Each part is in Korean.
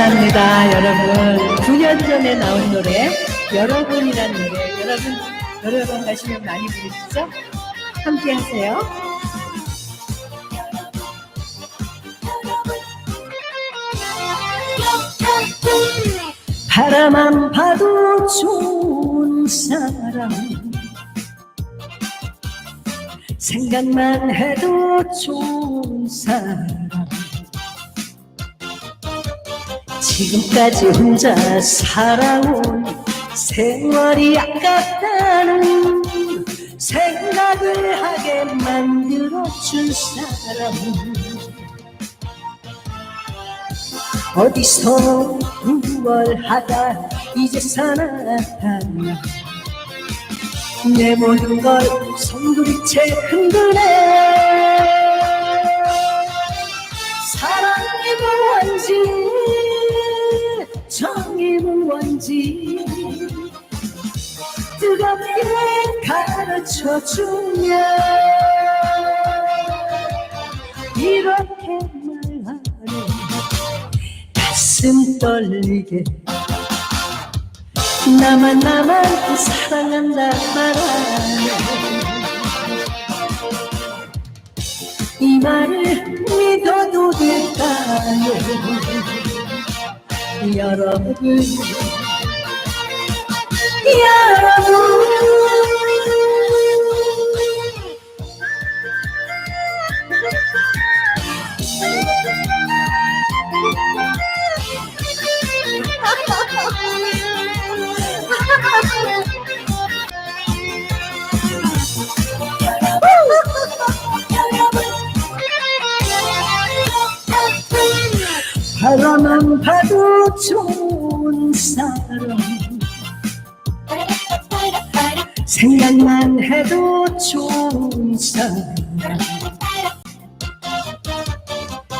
감사합니다, 여러분. 9년 전에 나온 노래, 여러분이란 노래. 여러분, 여러분 가시면 많이 부르시죠? 함께 하세요. 바라만 봐도 좋은 사람. 생각만 해도 좋은 사람. 지금까지 혼자 살아온 세월이 아깝다는 생각을 하게 만들어준 사람 어디서 우월하다 이제서 나타나? 내 모든 걸 송두리째 흔드네 무언지 뜨겁게 가르쳐 주면 이렇게 말하네 가슴 떨리게. 나만 나만 사랑한다 말하네 이 말을 믿어도 될 여러분 여러분 바라만 봐도 좋은 사람. 생각만 해도 좋은 사람.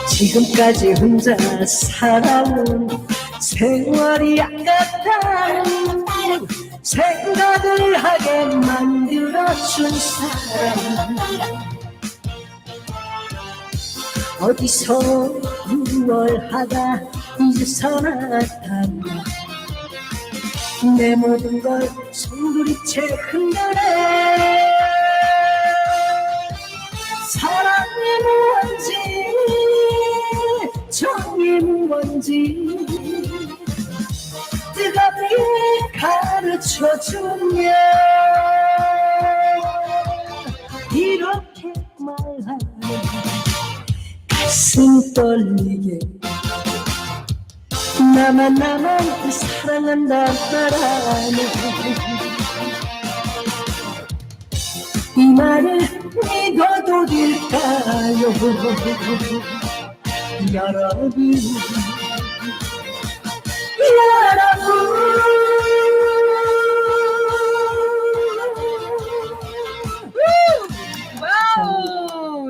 지금까지 혼자 살아온 세월이 아깝다는 생각을 하게 만들어준 사람. 어디서 우월하다 이제서 나타나 내 모든 걸 송두리째 흔드네. 사랑이 무언지 정이 무언지 뜨겁게 가르쳐주면 이렇게 말하네 가슴 떨리게 나만 나만 사랑한다 말하네. 이 말을 믿어도 될까요? 여러분 여러분